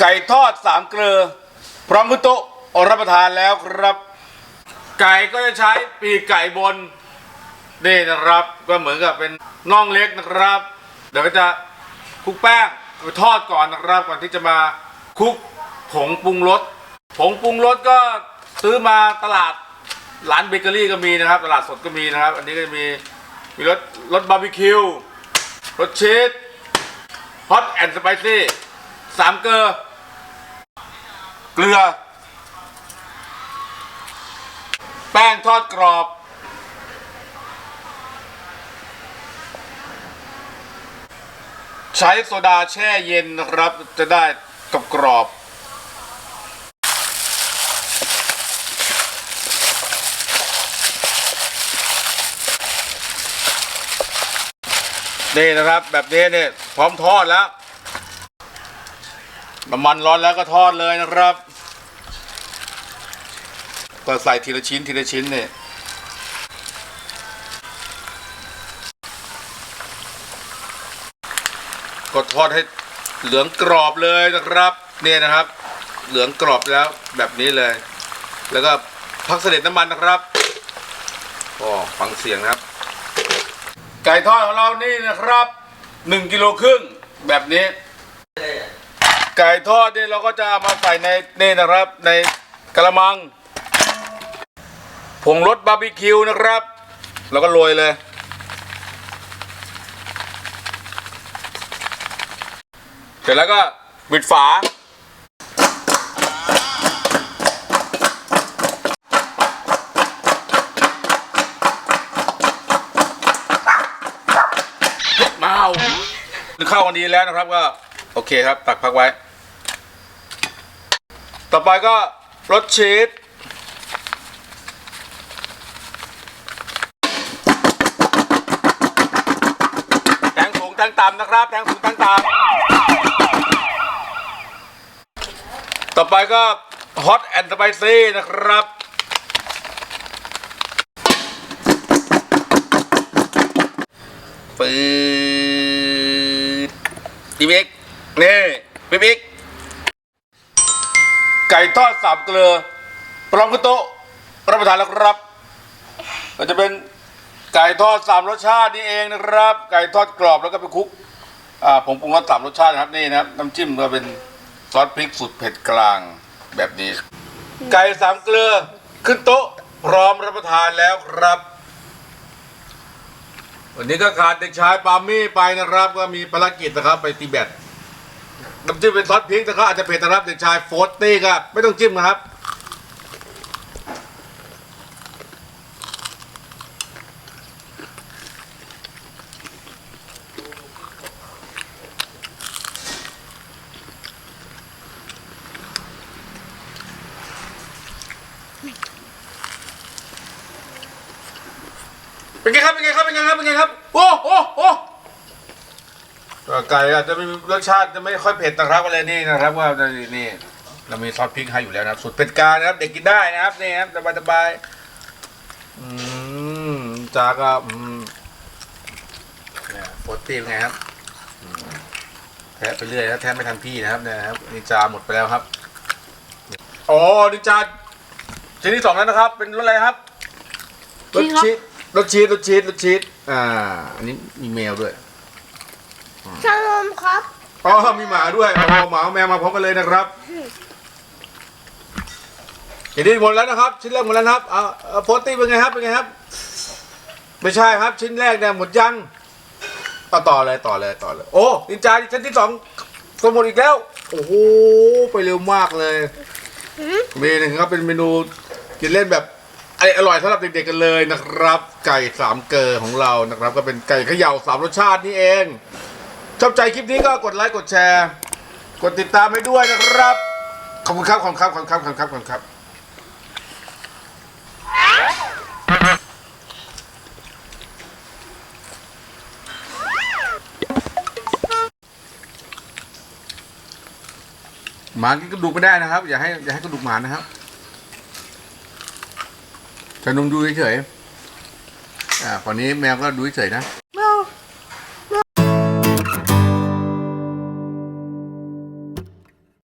ไก่ทอดสามเกลือ พร้อมคุณโต๊ะรับประทานแล้วครับ ไก่ก็จะใช้ปีกไก่บนนี่นะครับ ก็เหมือนกับเป็นน่องเล็กนะครับ เดี๋ยวก็จะคลุกแป้งไปทอดก่อนนะครับก่อนที่จะมาคลุกผงปรุงรสผงปรุงรสก็ซื้อมาตลาดร้านเบเกอรี่ก็มีนะครับ ตลาดสดก็มีนะครับ อันนี้ก็จะมีมีรสรสบาร์บีคิวรสชีสฮอตแอนด์สไปซี่สามเกลือ เกลือ แป้งทอดกรอบ ใช้โซดาแช่เย็นนะครับจะได้กรอบกรอบนี่นะครับแบบนี้เนี่ยพร้อมทอดแล้ว น้ำมันร้อนแล้วก็ทอดเลยนะครับ ก็ใส่ทีละชิ้นทีละชิ้นเนี่ยก็ทอดให้เหลืองกรอบเลยนะครับ เนี่ยนะครับ เหลืองกรอบแล้วแบบนี้เลย แล้วก็พักเสด็จน้ำมันนะครับอ๋อฟังเสียงนะครับ ไก่ทอดของเรานี่นะครับหนึ่งกิโลครึ่งแบบนี้ ไก่ทอดเนี่ยเราก็จะเอามาใส่ในนี่นะครับ ในกระมังผงรสบาร์บีคิวนะครับแล้วก็โรยเลย เสร็จแล้วก็ปิดฝามาเอาเข้ากันดีแล้วนะครับก็ โอเคครับ ตักพักไว้ ต่อไปก็รสชีสแทงสูงแทงต่ำนะครับแทงสูงแทงต่ำต่อไปก็ฮอตแอนด์สไปซี่นะครับปืดอีบิ๊กนี่พี่บิ๊ก ไก่ทอดสามเกลือพร้อมกับโต๊ะรับประทานแล้วครับ ก็จะเป็นไก่ทอดสามรสชาตินี่เองนะครับ ไก่ทอดกรอบแล้วก็ไปคลุกอ่าผงปรุงรสสามรสชาตินะครับนี่นะครับน้ำจิ้มก็เป็นซอสพริกสุดเผ็ดกลางแบบนี้ ไก่สามเกลือขึ้นโต๊ะพร้อมรับประทานแล้วครับ วันนี้ก็ขาดเด็กชายปามี่ไปนะครับ ก็มีภารกิจนะครับไปตีแบต น้ำจิ้มเป็นซอสพริกนะครับอาจจะเผ็ดนะครับเด็กชายโฟสตี้ก็ไม่ต้องจิ้มนะครับเป็นไงครับเป็นไงครับเป็นไงครับเป็นไงครับโอ้โอ้โอ้ ไก่อาจจะมีรสชาติจะไม่ค่อยเผ็ดนะครับอะไรนี่นะครับ ว่านี่เรามีซอสพริกให้อยู่แล้วนะครับสุดเผ็ดกลางนะครับ เด็กกินได้นะครับนี่ครับสบายสบายๆอืมจาก็อืมเนี่ยโฟตตี้เป็นไงครับอืมแทะไปเรื่อยนะแทะไม่ทันพี่นะครับเนี่ยนะครับนินจาหมดไปแล้วครับอ๋อนินจาชนิดที่สองแล้วนะครับ เป็นรสอะไรครับรสชีสรสชีสรสชีสรสชีสอ่า อันนี้มีแมวด้วย ชาลมครับอ๋อมีหมาด้วยอ๋อหมากับแมวมาพร้อมกันเลยนะครับเห็นดีหมดแล้วนะครับ ชิ้นแรกหมดแล้วนะครับเอาเอาโพสตี้เป็นไงครับเป็นไงครับ ไม่ใช่ครับ ชิ้นแรกเนี่ยหมดยังต่อต่อเลยต่อเลยต่อเลย โอ้นินจาชั้นที่สองสมหมดอีกแล้ว โอ้โหไปเร็วมากเลยเมนูครับเป็นเมนูกินเล่นแบบไออร่อยสำหรับเด็กๆกันเลยนะครับ ไก่สามเกลอของเรานะครับ ก็เป็นไก่เขย่าสามรสชาตินี่เอง ชอบใจคลิปนี้ก็กดไลค์กดแชร์ กดติดตามให้ด้วยนะครับ ขอบคุณครับขอบคุณครับขอบคุณครับขอบคุณครับขอบคุณครับหมากินกระดูกไม่ได้นะครับ อย่าให้อย่าให้กระดูกหมานะครับจะนุ่มดูเฉยๆอ่าฝั่งนี้แมวก็ดูเฉยนะ